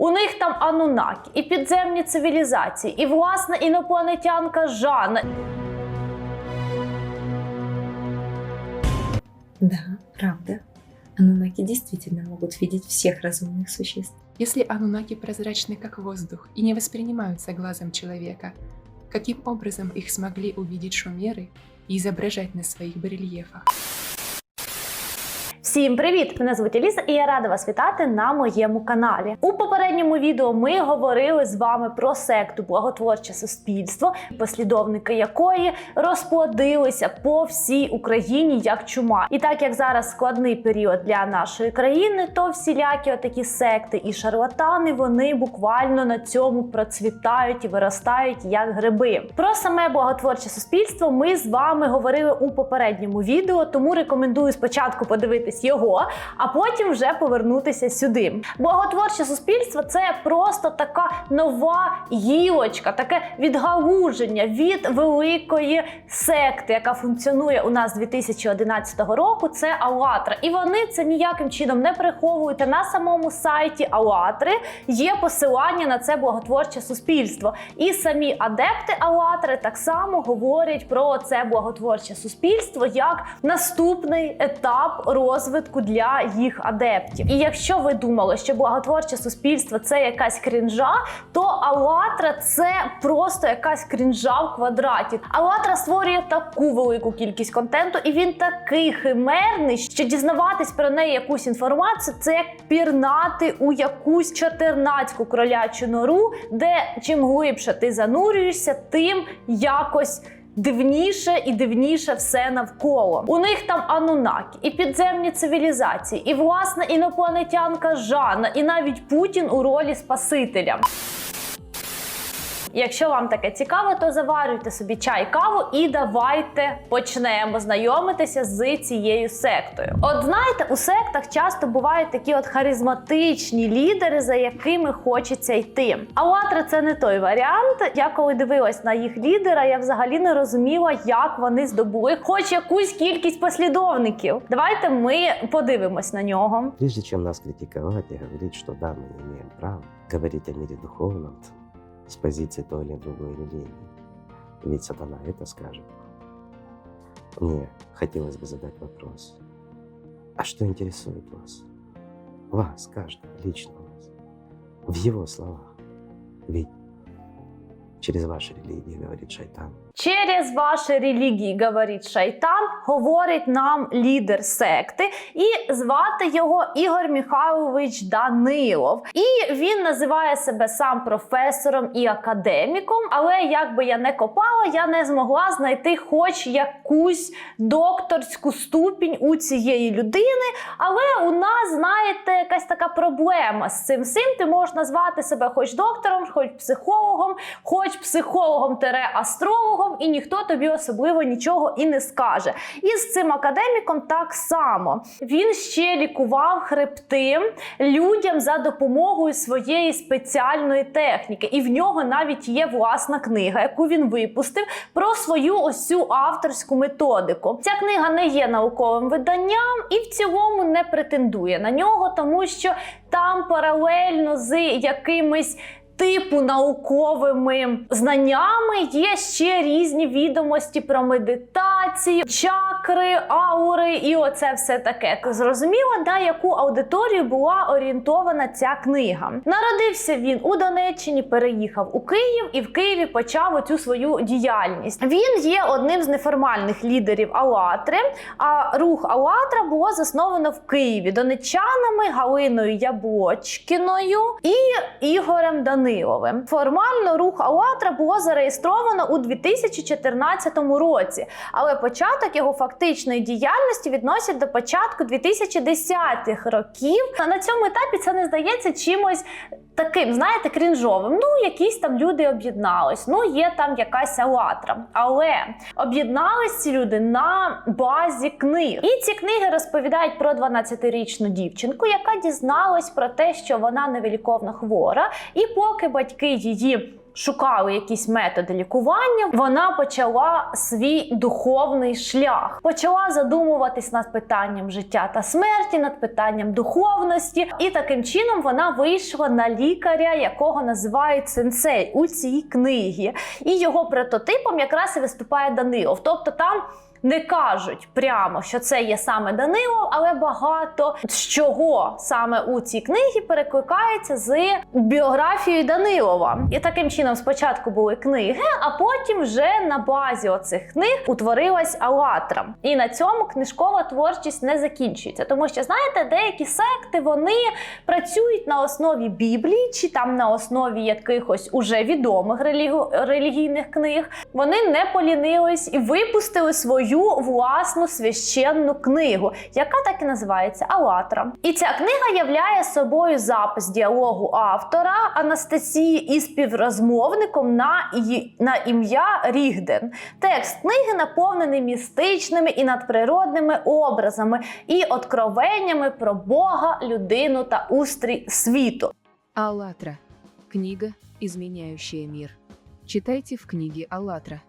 У них там анунаки, і підземні цивілізації, і власна інопланетянка Жанна. Да, правда. Анунаки действительно могут видеть всех разумных существ. Если анунаки прозрачны как воздух и не воспринимаются глазом человека, каким образом их смогли увидеть шумеры и изображать на своих барельефах? Всім привіт! Мене звуть Еліса і я рада вас вітати на моєму каналі. У попередньому відео ми говорили з вами про секту Благотворче суспільство, послідовники якої розплодилися по всій Україні як чума. І так як зараз складний період для нашої країни, то всілякі отакі секти і шарлатани вони буквально на цьому процвітають і виростають як гриби. Про саме благотворче суспільство ми з вами говорили у попередньому відео, тому рекомендую спочатку подивитись його, а потім вже повернутися сюди. Благотворче суспільство це просто така нова гілочка, таке відгалуження від великої секти, яка функціонує у нас з 2011 року. Це Алатра. І вони це ніяким чином не приховують. На самому сайті Алатри є посилання на це благотворче суспільство. І самі адепти Алатри так само говорять про це благотворче суспільство як наступний етап розвитку для їх адептів. І якщо ви думали, що благотворче суспільство це якась крінжа, то Алатра це просто якась крінжа в квадраті. Алатра створює таку велику кількість контенту, і він такий химерний, що дізнаватись про неї якусь інформацію це як пірнати у якусь чотирнацьку кролячу нору, де чим глибше ти занурюєшся, тим якось. Дивніше і дивніше все навколо. У них там анунаки, і підземні цивілізації, і власна інопланетянка Жанна, і навіть Путін у ролі Спасителя. Якщо вам таке цікаво, то заварюйте собі чай, каву і давайте почнемо знайомитися з цією сектою. От знаєте, у сектах часто бувають такі от харизматичні лідери, за якими хочеться йти. А Латра це не той варіант. Я коли дивилась на їх лідера, я взагалі не розуміла, як вони здобули хоч якусь кількість послідовників. Давайте ми подивимось на нього. Прежде чем нас критиковать и говорить, что да, мы не имеем права говорить о мире духовном с позиции той или другой религии, ведь сатана это скажет. Мне хотелось бы задать вопрос. А что интересует вас? Вас, каждого, лично вас. В его словах. Ведь через ваши религии говорит шайтан. Через ваші релігії, говорить шайтан, говорить нам лідер секти, і звати його Ігор Михайлович Данилов. І він називає себе сам професором і академіком. Але як би я не копала, я не змогла знайти хоч якусь докторську ступінь у цієї людини. Але у нас, знаєте, якась така проблема з цим всім. Ти можеш назвати себе хоч доктором, хоч психологом, хоч психологом-астрологом, і ніхто тобі особливо нічого і не скаже. І з цим академіком так само. Він ще лікував хребти людям за допомогою своєї спеціальної техніки. І в нього навіть є власна книга, яку він випустив про свою ось цю авторську методику. Ця книга не є науковим виданням і в цілому не претендує на нього, тому що там паралельно з якимись типу науковими знаннями є ще різні відомості про медитацію, чакри, аури і оце все таке. Зрозуміло, на яку аудиторію була орієнтована ця книга. Народився він у Донеччині, переїхав у Київ і в Києві почав оцю свою діяльність. Він є одним з неформальних лідерів Алатри. А рух Алатра було засновано в Києві донеччанами Галиною Яблочкіною і Ігорем Даниловим. Формально рух Алатра було зареєстровано у 2014 році, але початок його фактичної діяльності відносять до початку 2010-х років. На цьому етапі це не здається чимось таким, знаєте, крінжовим. Ну, якісь там люди об'єднались, ну є там якась Алатра. Але об'єднались ці люди на базі книг. І ці книги розповідають про 12-річну дівчинку, яка дізналась про те, що вона невиліковно хвора, і поки батьки її шукали якісь методи лікування, вона почала свій духовний шлях, почала задумуватись над питанням життя та смерті, над питанням духовності, і таким чином вона вийшла на лікаря, якого називають сенсей у цій книгі. І його прототипом якраз і виступає Данилов. Тобто там. Не кажуть прямо, що це є саме Данилов, але багато з чого саме у цій книгі перекликається з біографією Данилова. І таким чином спочатку були книги, а потім вже на базі оцих книг утворилась Алатра. І на цьому книжкова творчість не закінчується, тому що знаєте, деякі секти вони працюють на основі Біблії чи там на основі якихось уже відомих релігійних книг. Вони не полінились і випустили свою власну священну книгу, яка так і називається Алатра. І ця книга являє собою запис діалогу автора Анастасії із співрозмовником на, на ім'я Рігден. Текст книги наповнений містичними і надприродними образами і откровеннями про Бога, людину та устрій світу. «АЛЛАТРА» – книга, изменяющая мир. Читайте в книге «АЛЛАТРА»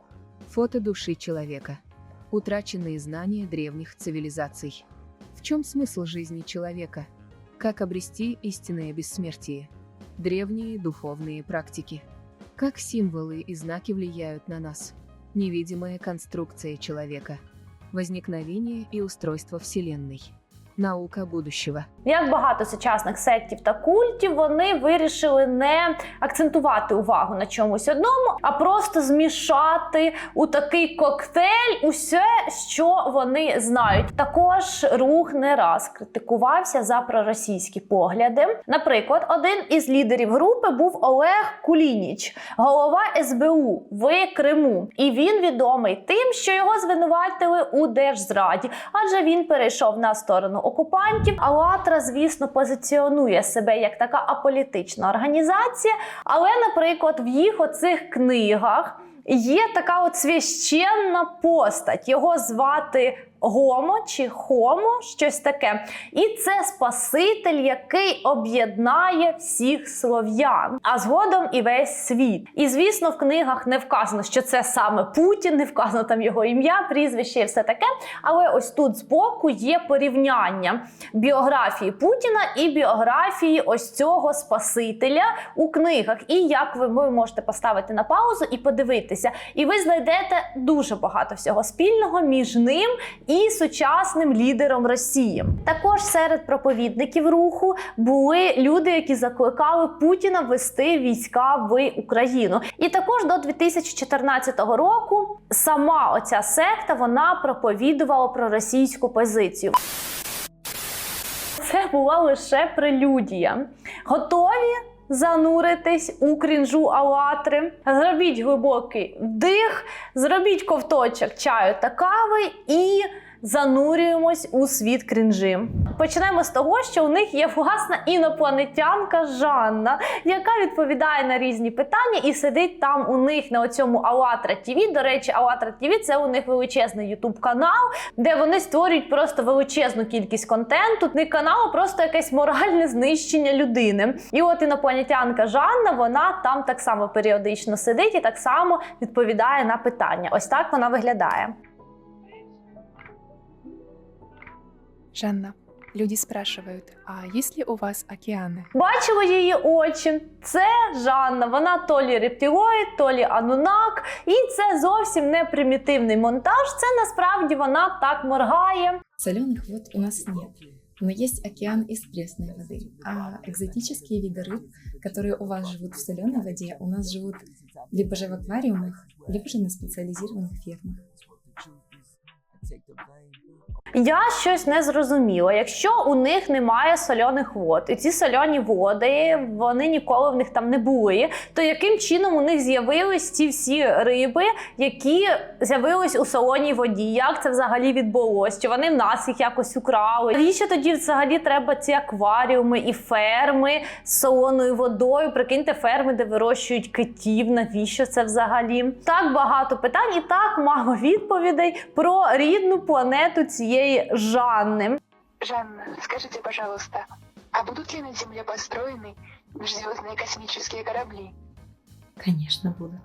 фото души человека, утраченные знания древних цивилизаций. В чем смысл жизни человека? Как обрести истинное бессмертие? Древние духовные практики. Как символы и знаки влияют на нас? Невидимая конструкция человека. Возникновение и устройство Вселенной. Наука будущего. Як багато сучасних сектів та культів, вони вирішили не акцентувати увагу на чомусь одному, а просто змішати у такий коктейль усе, що вони знають. Також рух не раз критикувався за проросійські погляди. Наприклад, один із лідерів групи був Олег Кулініч, голова СБУ в Криму. І він відомий тим, що його звинуватили у держзраді, адже він перейшов на сторону окупантів. Алатра, звісно, позиціонує себе як така аполітична організація. Але, наприклад, в їх оцих книгах є така от священна постать. Його звати Гомо чи Хомо, щось таке. І це Спаситель, який об'єднає всіх слов'ян, а згодом і весь світ. І звісно, в книгах не вказано, що це саме Путін, не вказано там його ім'я, прізвище і все таке. Але ось тут збоку є порівняння біографії Путіна і біографії ось цього Спасителя у книгах. І як ви, ви можете поставити на паузу і подивитися, і ви знайдете дуже багато всього спільного між ним і сучасним лідером Росії. Також серед проповідників руху були люди, які закликали Путіна вести війська в Україну. І також до 2014 року сама оця секта вона проповідувала про російську позицію. Це була лише прелюдія. Готові зануритись у крінжу Алатри? Зробіть глибокий вдих, зробіть ковточок чаю та кави і занурюємось у світ крінжі. Почнемо з того, що у них є власна інопланетянка Жанна, яка відповідає на різні питання і сидить там у них на цьому Алатра ТВ. До речі, Алатра ТВ це у них величезний Ютуб канал, де вони створюють просто величезну кількість контенту. Не канал, просто якесь моральне знищення людини. І от інопланетянка Жанна, вона там так само періодично сидить і так само відповідає на питання. Ось так вона виглядає. Жанна, люди спрашивают, а есть ли у вас океаны? Бачили її очі. Це Жанна. Вона то лі рептилоїд, то лі анунак. І це зовсім не примітивний монтаж. Це насправді вона так моргає. Соленых вод у нас нет. Но есть океан из пресной воды. А экзотические виды рыб, которые у вас живут в соленой воде, у нас живут либо же в аквариумах, либо же на специализированных фермах. Я щось не зрозуміла. Якщо у них немає сольоних вод, і ці сольоні води вони ніколи в них там не були, то яким чином у них з'явились ці всі риби, які з'явились у солоній воді? Як це взагалі відбулось? Чи вони в нас їх якось украли? Навіщо тоді взагалі треба ці акваріуми і ферми з солоною водою? Прикиньте, ферми, де вирощують китів. Навіщо це взагалі? Так багато питань і так мало відповідей про рідну планету цієї Жанни. Жанна, скажите, пожалуйста, а будут ли на Земле построены межзвездные космические корабли? Конечно, будут.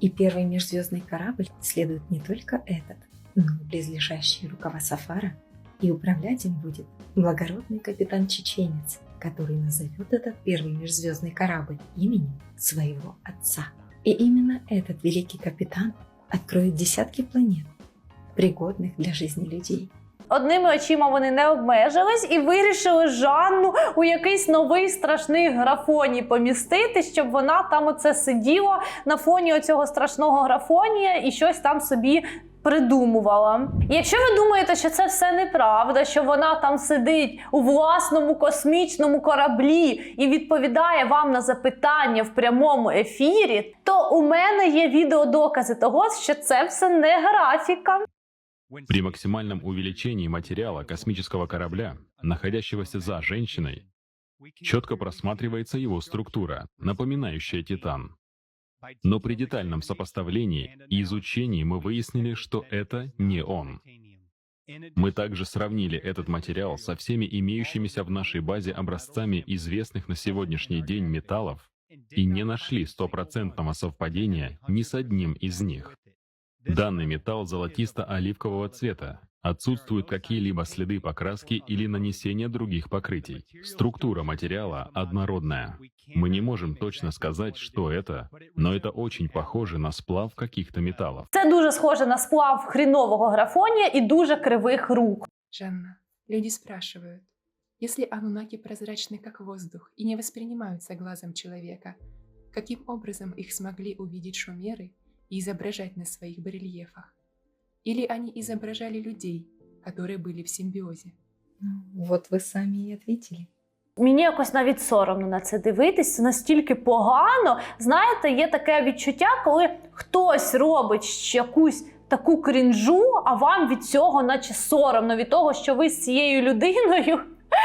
И первый межзвездный корабль исследует не только этот, но и близлежащие рукава Сафара, и управлять им будет благородный капитан-чеченец, который назовет этот первый межзвездный корабль именем своего отца. И именно этот великий капитан откроет десятки планет, пригодных для жизни людей. Одними очима вони не обмежились і вирішили Жанну у якийсь новий страшний графоній помістити, щоб вона там оце сиділа на фоні оцього страшного графонія і щось там собі. Придумувала. Якщо ви думаєте, що це все неправда, що вона там сидить у власному космічному кораблі і відповідає вам на запитання в прямому ефірі, то у мене є відеодокази того, що це все не графіка. При максимальном увеличении материала космического корабля, находящегося за женщиной, четко просматривается его структура, напоминающая Титан. Но при детальном сопоставлении и изучении мы выяснили, что это не он. Мы также сравнили этот материал со всеми имеющимися в нашей базе образцами известных на сегодняшний день металлов и не нашли стопроцентного совпадения ни с одним из них. Данный металл золотисто-оливкового цвета. Отсутствуют какие-либо следы покраски или нанесения других покрытий. Структура материала однородная. Мы не можем точно сказать, что это, но это очень похоже на сплав каких-то металлов. Це дуже схоже на сплав хрінового графонія і дуже кривих рук. Жанна, люди спрашивают, если анунаки прозрачны как воздух и не воспринимаются глазом человека, каким образом их смогли увидеть шумеры и изображать на своих барельефах? Или они изображали людей, которые были в симбиозе? Ну, вот вы сами и ответили. Мені якось навіть соромно на це дивитись. Це настільки погано. Знаєте, є таке відчуття, коли хтось робить якусь таку крінжу, а вам від цього, наче соромно, від того, що ви з цією людиною.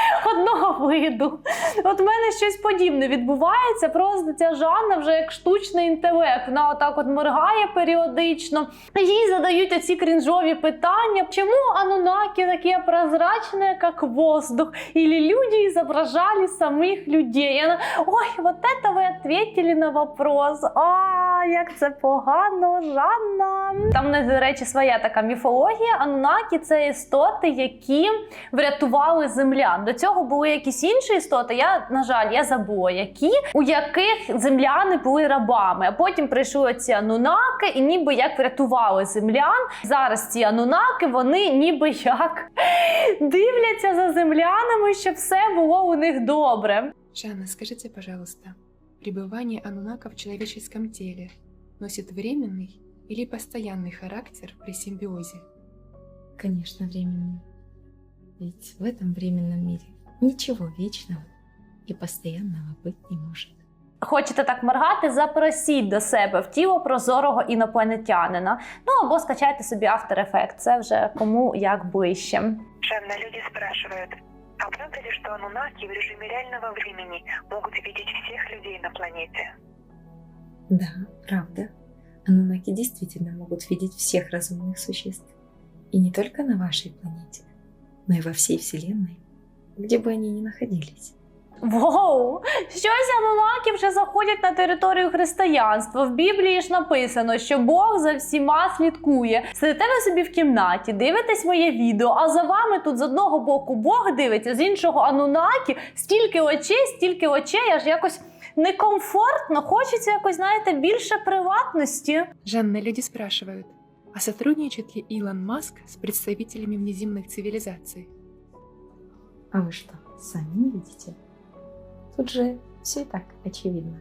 Одного виду. От в мене щось подібне відбувається. Просто ця Жанна вже як штучний інтелект. Вона отак от моргає періодично. Їй задають оці крінжові питання. Чому Анунаки таке прозрачне, як воздух? Или люди изображали самих людей? Вона, Ой, вот это ви ответили на вопрос. А, як це погано, Жанна. Там, до речі, своя така міфологія. Анунаки це істоти, які врятували землян До цього були якісь інші істоти. Я, на жаль, я забула, які, у яких земляни були рабами. А потім прийшли ці анунаки, і ніби як врятували землян. Зараз ці анунаки, вони ніби як дивляться за землянами, щоб все було у них добре. Жанна, скажите, пожалуйста, пребывание анунака в человеческом теле носит временный или постоянный характер при симбиозе? Конечно, временный. Ведь в этом временном мире ничего вечного и постоянного быть не может. Хочете так моргати? Запросіть до себе в тіло прозорого інопланетянина. Ну або скачайте собі After Effects, це вже кому як ближче. Жанна, люди спрашивают, а правда ли, что анунаки в режиме реального времени могут видеть всех людей на планете? Да, правда. Анунаки действительно могут видеть всех разумных существ. И не только на вашей планете, но и во всей Вселенной, где бы они ни находились. Воу! Щось анунаки вже заходять на територію християнства. В Біблії ж написано, що Бог за всіма слідкує. Сидите ви собі в кімнаті, дивитесь моє відео, а за вами тут з одного боку Бог дивиться, з іншого анунаки, стільки очей, стільки очей, аж якось некомфортно. Хочеться якось, знаєте, більше приватності. Жанна, люди спрашивают, а сотрудничает ли Илон Маск с представителями внеземных цивилизаций? А вы что, сами не видите? Тут же все и так очевидно.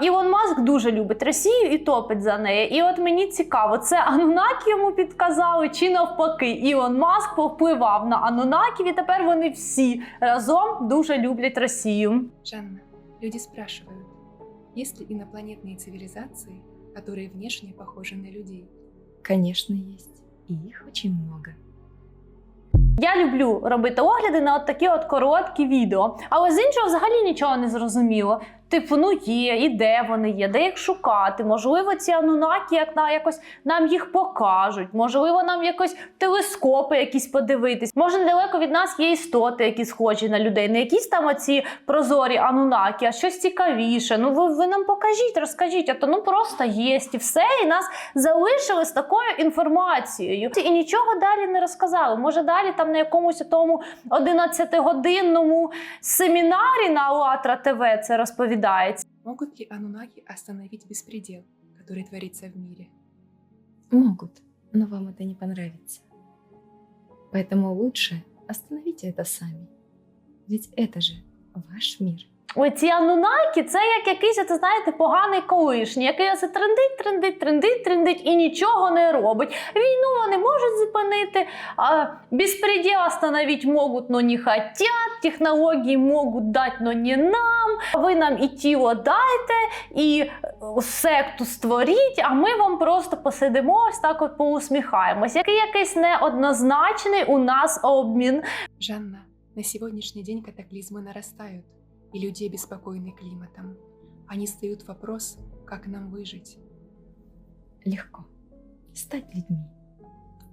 Ілон Маск дуже любить Росію і топить за неї. І от мені цікаво, це Анунакі йому підказали, чи навпаки, Ілон Маск повпливав на Анунаків, і тепер вони всі разом дуже люблять Росію. Жанна, люди спрашивают, есть ли инопланетные цивилизации, которые внешне похожи на людей? Конечно, есть. И их очень много. Я люблю робити огляди на от такі от короткі відео, але з іншого взагалі нічого не зрозуміло. Типу, ну є, і де вони є, де їх шукати. Можливо, ці анунакі як на якось нам їх покажуть. Можливо, нам якось телескопи якісь подивитись. Може, недалеко від нас є істоти, які схожі на людей, не якісь там оці прозорі анунакі, а щось цікавіше. Ну ви, ви нам покажіть, розкажіть, а то ну просто є і все, і нас залишили з такою інформацією. І нічого далі не розказали. Може, далі там на якомусь тому 11-годинному семінарі на АЛАТРА ТВ це розповідається. Могут ли анунаки остановить беспредел, который творится в мире? Могут, но вам это не понравится. Поэтому лучше остановите это сами. Ведь это же ваш мир. Оці анунакі це як якийсь, ти знаєте, поганий колишній, який оце трендить, трендить, трендить, трендить і нічого не робить. Війну вони можуть зупинити, а безпреділ остановить можуть, но не хотят, технології можуть дати, но не нам. Ви нам і тіло дайте, і е, секту створіть, а ми вам просто посидимо, ось так от поусміхаємось. Який якийсь неоднозначний у нас обмін. Жанна, на сегодняшний день катаклизмы нарастают, и люди обеспокоены климатом. Они встают вопрос, как нам выжить. Легко стать людьми,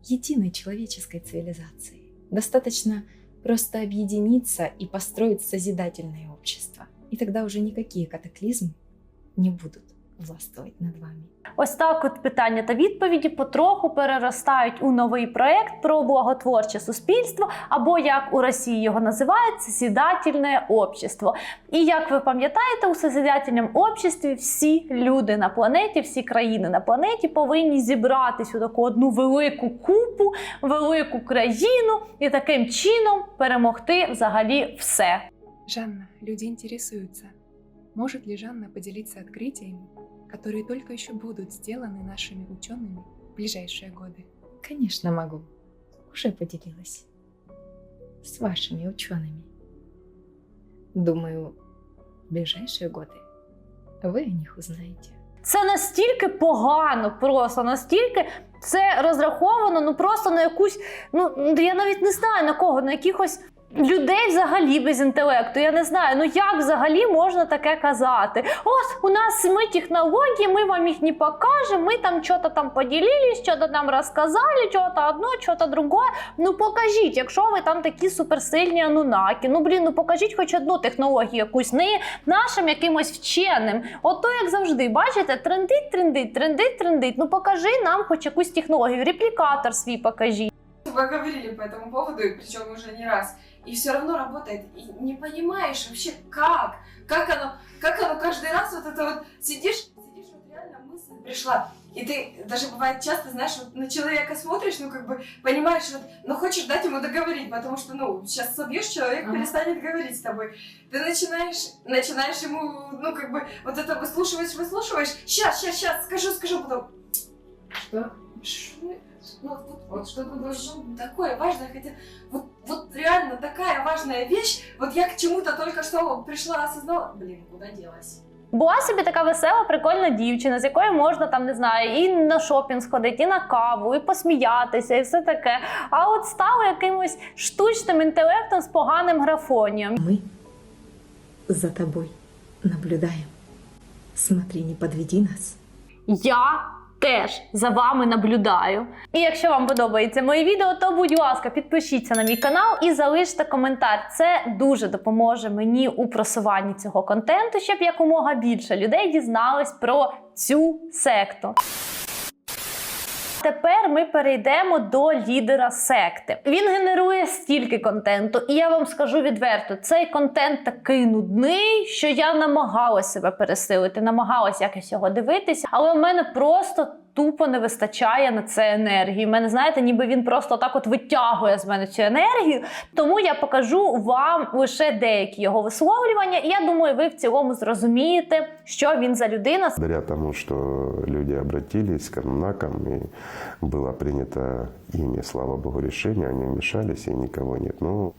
единой человеческой цивилизацией. Достаточно просто объединиться и построить созидательное общество. И тогда уже никакие катаклизмы не будут властвовать над вами. Ось так от питання та відповіді потроху переростають у новий проект про благотворче суспільство, або як у Росії його називають созидательне общество. І як ви пам'ятаєте, у созидательному обществі всі люди на планеті, всі країни на планеті повинні зібратись у таку одну велику купу, велику країну і таким чином перемогти взагалі все. Жанна, люди интересуются, может ли Жанна поделиться открытиями, которые только еще будут сделаны нашими учеными в ближайшие годы. Конечно, могу. Уже поделилась. С вашими учеными. Думаю, в ближайшие годы вы о них узнаете. Це настільки погано, просто настільки це розраховано, ну просто на якусь, ну я навіть не знаю на кого, на якихось. Людей взагалі без інтелекту. Я не знаю, ну як взагалі можна таке казати? Ось у нас ми технології, ми вам їх не покажемо, ми там щось там поділились, щось нам розказали, щось одно, щось друге. Ну покажіть, якщо ви там такі суперсильні анунаки. Ну блін, ну покажіть хоч одну технологію якусь, не нашим якимось вченим. Ото як завжди, бачите, трендить, трендить, трендить, трендить. Ну покажи нам хоч якусь технологію, реплікатор свій покажіть. Вы говорили по этому поводу, причем уже не раз. И все равно работает. И не понимаешь вообще, как. Как оно, как оно каждый раз вот это вот сидишь, сидишь, вот реально мысль пришла. И ты даже бывает часто, знаешь, вот на человека смотришь, ну как бы понимаешь, вот, но хочешь дать ему договорить, потому что, ну, сейчас собьешь, человек Ага. перестанет говорить с тобой. Ты начинаешь, начинаешь ему, ну как бы, вот это выслушиваешь, выслушиваешь, сейчас, сейчас, сейчас, скажу, скажу, потом, что? Ш- Ну, вот, вот что-то должно быть такое важное, хотя вот, вот реально такая важная вещь, вот я к чему-то только что пришла, осознала, блин, куда делась? Була собі така весела, прикольна дівчина, з якою можна там не знаю, і на шопінг сходити, і на каву, і посміятися, і все таке. А от стало якимось штучним інтелектом з поганим графонієм. Мы за тобой наблюдаем. Смотри, не подведи нас. Я теж за вами наблюдаю. І якщо вам подобається моє відео, то будь ласка, підпишіться на мій канал і залиште коментар. Це дуже допоможе мені у просуванні цього контенту, щоб якомога більше людей дізнались про цю секту. Тепер ми перейдемо до лідера секти. Він генерує стільки контенту, і я вам скажу відверто: цей контент такий нудний, що я намагалася себе пересилити, намагалася якось його дивитися, але в мене просто. Тупо не вистачає на це енергії. У мене, знаєте, ніби він просто так от витягує з мене цю енергію. Тому я покажу вам лише деякі його висловлювання, і я думаю, ви в цілому зрозумієте, що він за людина. Благодаря тому, что люди обратились к Анунакам, и было принято ими, слава Богу, решение, они вмешались, и никого нет. Но,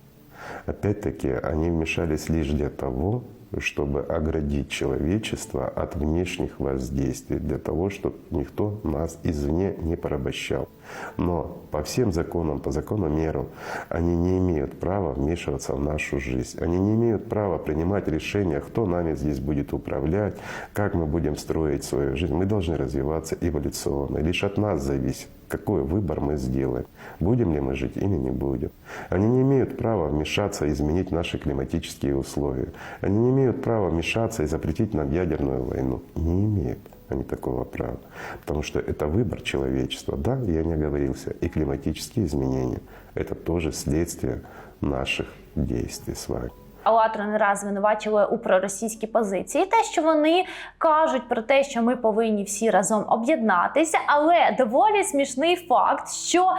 опять-таки, они вмешались лишь для того, чтобы оградить человечество от внешних воздействий, для того, чтобы никто нас извне не порабощал. Но по всем законам, по закону меру, они не имеют права вмешиваться в нашу жизнь. Они не имеют права принимать решения, кто нами здесь будет управлять, как мы будем строить свою жизнь. Мы должны развиваться эволюционно. Лишь от нас зависит, какой выбор мы сделаем. Будем ли мы жить или не будем. Они не имеют права вмешаться и изменить наши климатические условия. Они не имеют права вмешаться и запретить нам ядерную войну. Не имеют они такого права. Потому что это выбор человечества. Да, я не оговорился. И климатические изменения — это тоже следствие наших действий с вами. АЛЛАТРА не раз звинувачили у проросійській позиції. Те, що вони кажуть про те, що ми повинні всі разом об'єднатися, але доволі смішний факт, що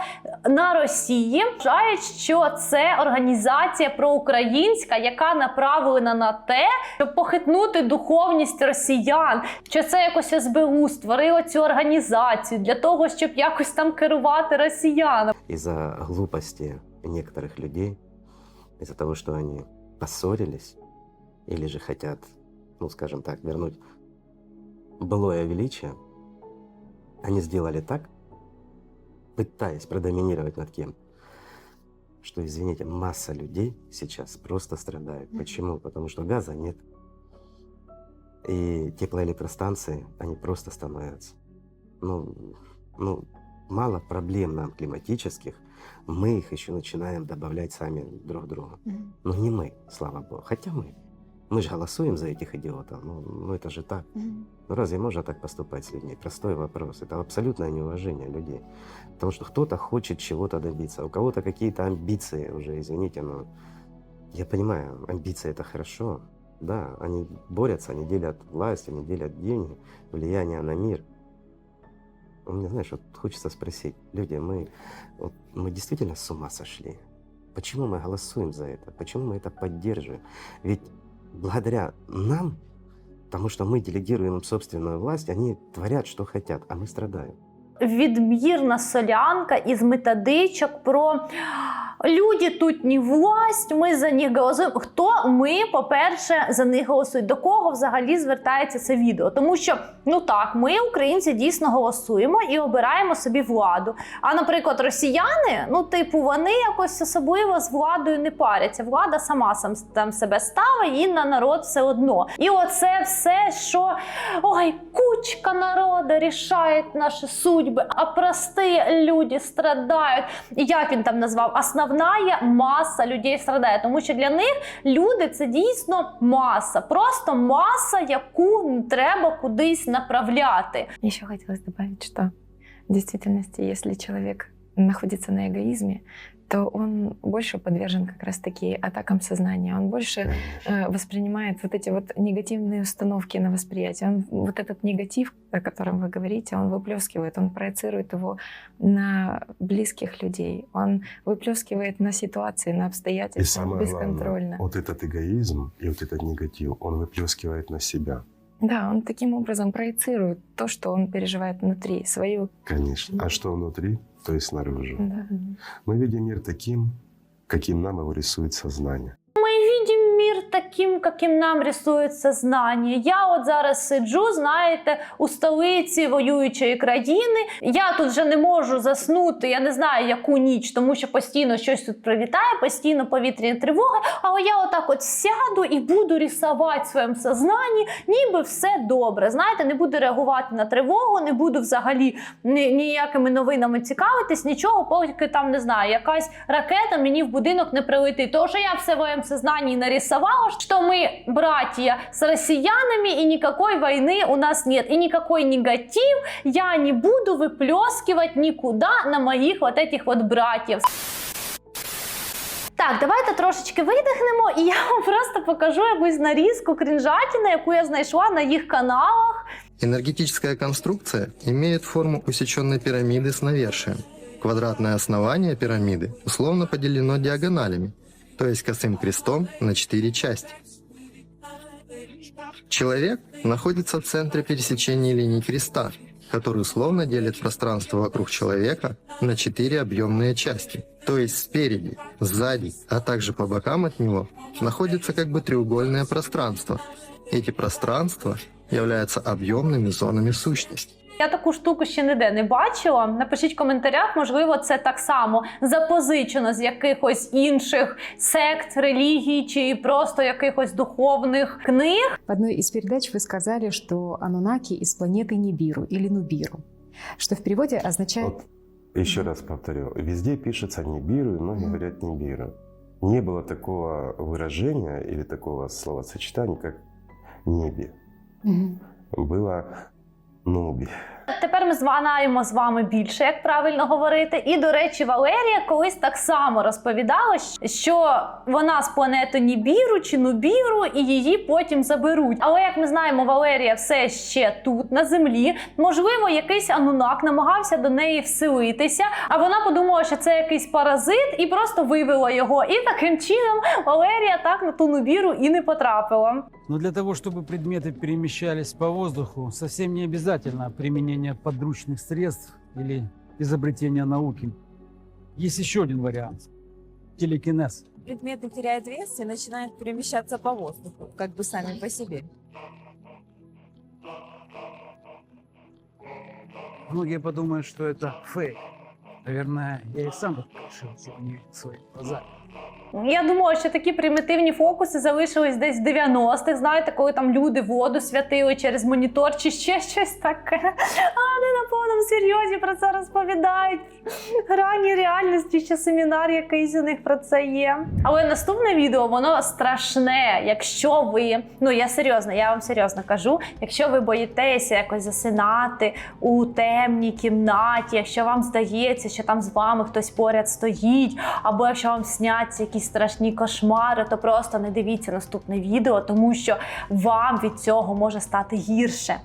на Росії вважають, що це організація проукраїнська, яка направлена на те, щоб похитнути духовність росіян. Що це якось СБУ створило цю організацію для того, щоб якось там керувати росіянами. Из-за глупости некоторых людей, из-за того, что они поссорились или же хотят, ну скажем так, вернуть былое величие, они сделали так, пытаясь продоминировать над кем, что, извините, масса людей сейчас просто страдает. Почему? Потому что газа нет. И теплоэлектростанции, они просто становятся. Ну, ну, мало проблем нам климатических, мы их еще начинаем добавлять сами друг другу. Ну не мы, слава богу, хотя мы. Мы же голосуем за этих идиотов, ну, ну это же так. Ну разве можно так поступать с людьми? Простой вопрос. Это абсолютное неуважение людей. Потому что кто-то хочет чего-то добиться, у кого-то какие-то амбиции уже, извините, но я понимаю, амбиции это хорошо. Да, они борются, они делят власть, они делят деньги, влияние на мир. У меня, знаешь, вот хочется спросить, люди, мы, вот, мы действительно с ума сошли? Почему мы голосуем за это? Почему мы это поддерживаем? Ведь благодаря нам, потому что мы делегируем им собственную власть, они творят, что хотят, а мы страдаем. відмірна солянка із методичок про люди тут не власть, ми за них голосуємо. Хто ми, по-перше, за них голосують? До кого взагалі звертається це відео? Тому що, ну так, ми, українці, дійсно голосуємо і обираємо собі владу. А, наприклад, росіяни, ну, типу, вони якось особливо з владою не паряться. Влада сама сам там себе ставить і на народ все одно. І оце все, що ой, кучка народу рішає наші судьби, а прості люди страдають. І як він там назвав? Основна маса людей страдає, тому що для них люди це дійсно маса, просто маса, яку треба кудись направляти. Я ще хотілося додати, що в дійсності, якщо чоловік знаходиться на эгоизме, то он больше подвержен как раз-таки атакам сознания, он больше э, воспринимает вот эти вот негативные установки на восприятие. Он вот этот негатив, о котором вы говорите, он выплескивает, он проецирует его на близких людей, он выплескивает на ситуации, на И обстоятельства самое бесконтрольно. главное, вот этот эгоизм и вот этот негатив, он выплескивает на себя. Да, он таким образом проецирует то, что он переживает внутри, свою... Конечно. А что внутри, то и снаружи. Да. Мы видим мир таким, каким нам его рисует сознание. Таким, яким нам рисують сознання. Я от зараз сиджу, знаєте, у столиці воюючої країни. Я тут вже не можу заснути, я не знаю, яку ніч, тому що постійно щось тут прилітає, постійно повітряні тривоги. Але я отак от сяду і буду рисувати в своєму сознанні, ніби все добре. Знаєте, не буду реагувати на тривогу, не буду взагалі ні, ніякими новинами цікавитись, нічого, поки там не знаю, якась ракета мені в будинок не прилетить. Тому що я в своєму сознанні нарисовала, що ми братья з росіянами, і ніякої війни у нас нет, і ніякий негатив я не буду виплескивать нікуди на моїх вот этих вот братьев. Так, давайте трошечки видихнемо, і я вам просто покажу якусь нарізку крінжатіни, яку я знайшла на їх каналах. Энергетическая конструкция имеет форму усеченной пирамиды с навершием. Квадратное основание пирамиды условно поделено диагоналями, то есть косым крестом на четыре части. Человек находится в центре пересечения линий креста, который условно делит пространство вокруг человека на четыре объемные части. То есть спереди, сзади, а также по бокам от него находится как бы треугольное пространство. Эти пространства являются объемными зонами сущности. Я таку штуку ще ніде не бачила. Напишіть в коментарях, можливо, це так само запозичено з якихось інших сект, релігій чи просто якихось духовних книг. В одной из передач вы сказали, что Анунаки из планеты Нибиру или Нубиру, что в переводе означает Вот еще раз повторю, везде пишется Нибиру, и многие говорят Нибиру. Не было такого выражения или такого словосочетания, как небе. Мгм. Было нуби. Тепер ми знаємо з вами більше, як правильно говорити. І, до речі, Валерія колись так само розповідала, що вона з планети Нібіру чи Нубіру, і її потім заберуть. Але як ми знаємо, Валерія все ще тут, на землі. Можливо, якийсь анунак намагався до неї вселитися, а вона подумала, що це якийсь паразит, і просто вивела його. І таким чином Валерія так на ту Нубіру і не потрапила. Но для того, чтобы предметы перемещались по воздуху, совсем не обязательно применение подручных средств или изобретение науки. Есть еще один вариант – телекинез. предметы теряют вес и начинают перемещаться по воздуху, как бы сами по себе. Многие подумают, что это фейк. Наверное, я и сам решил не свои глаза. Я думала, що такі примітивні фокуси залишились десь в 90-х, знаєте, коли там люди воду святили через монітор чи ще щось таке. А не серйозі про це розповідають. Ранній реальності ще семінар якийсь у них про це є. Але наступне відео воно страшне. Якщо ви, ну я серйозно, я вам серйозно кажу, якщо ви боїтеся якось засинати у темній кімнаті, якщо вам здається, що там з вами хтось поряд стоїть, або якщо вам сняться якісь страшні кошмари, то просто не дивіться наступне відео, тому що вам від цього може стати гірше.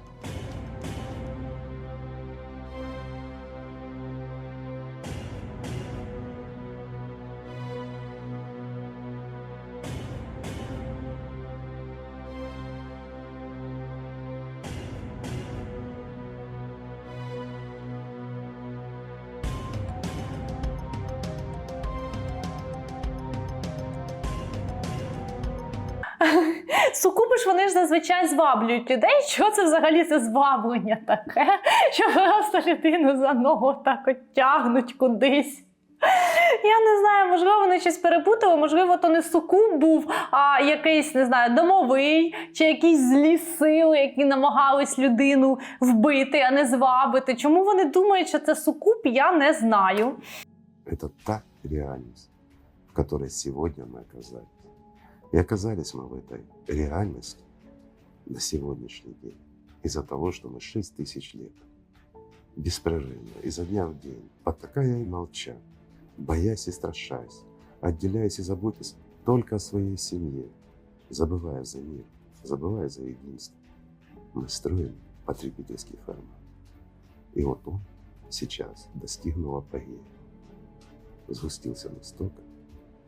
Сукуби ж вони ж зазвичай зваблюють людей. Що це взагалі за зваблення таке? Що просто людину за ногу так от тягнуть кудись. Я не знаю, можливо, вони щось перепутали, можливо, то не сукуб був, а якийсь, не знаю, домовий чи якісь злі сили, які намагались людину вбити, а не звабити. Чому вони думають, що це сукуб, я не знаю. Это та реальность, в которой сегодня мы оказались. И оказались мы в этой реальности на сегодняшний день из-за того, что мы 6 тысяч лет беспрерывно, изо дня в день, потакая и молча, боясь и страшась, отделяясь и заботясь только о своей семье, забывая за мир, забывая за единство, мы строим потребительский формат. И вот он сейчас достигнул апогея, сгустился настолько,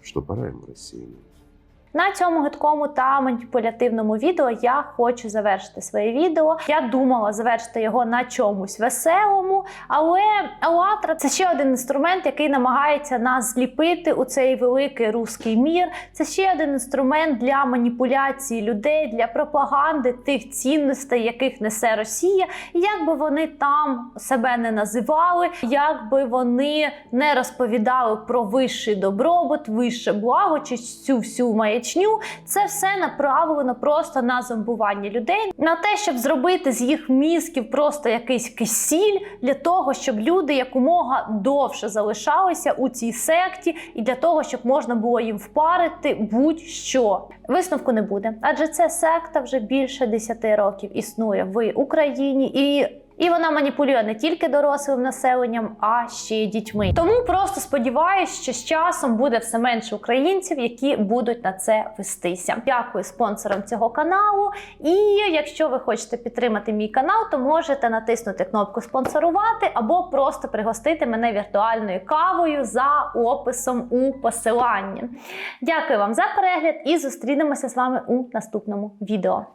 что пора ему рассеянным. На цьому гидкому та маніпулятивному відео я хочу завершити своє відео. Я думала завершити його на чомусь веселому, але Алатра це ще один інструмент, який намагається нас зліпити у цей великий руський мір. Це ще один інструмент для маніпуляції людей, для пропаганди тих цінностей, яких несе Росія. І як би вони там себе не називали, як би вони не розповідали про вищий добробут, вище благо чи цю всю маячню, це все направлено просто на зомбування людей, на те, щоб зробити з їх мізків просто якийсь кисіль для того, щоб люди якомога довше залишалися у цій секті, і для того, щоб можна було їм впарити будь-що. Висновку не буде, адже це секта вже більше 10 років існує в Україні і. І вона маніпулює не тільки дорослим населенням, а ще й дітьми. Тому просто сподіваюся, що з часом буде все менше українців, які будуть на це вестися. Дякую спонсорам цього каналу. І якщо ви хочете підтримати мій канал, то можете натиснути кнопку спонсорувати або просто пригостити мене віртуальною кавою за описом у посиланні. Дякую вам за перегляд і зустрінемося з вами у наступному відео.